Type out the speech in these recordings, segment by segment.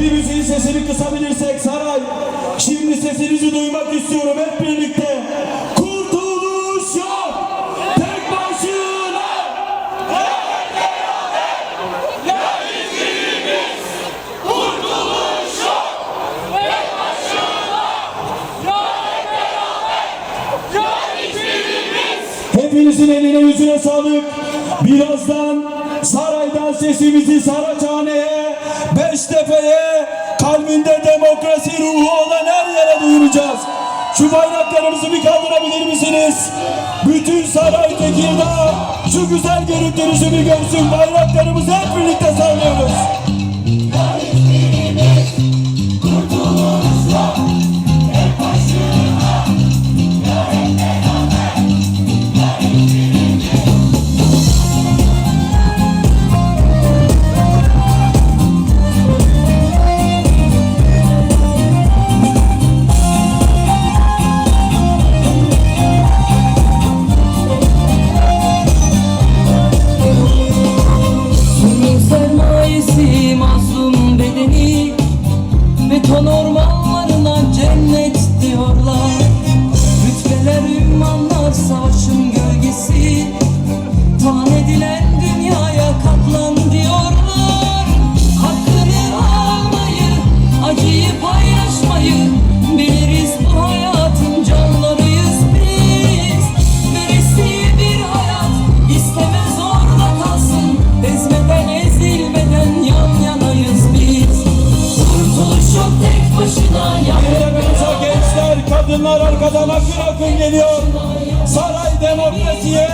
Bir müziğin sesini kısabilirsek saray. Şimdi sesinizi duymak istiyorum hep birlikte. Kurtuluş yok. Tek başına. Hepinizin eline yüzüne sağlık. Birazdan saraydan sesimizi Saraçhane'ye, Beştepe'ye, kalbinde demokrasi ruhu olan her yere duyuracağız. Şu bayraklarımızı bir kaldırabilir misiniz? Bütün saray Tekirdağ şu güzel görüntünüzü bir görsün. Bayraklarımızı hep birlikte sallıyoruz. Akın akın geliyor. Saray demokrasiye,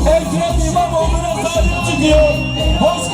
Ekrem İmamoğlu'na sahip çıkıyor. Hoş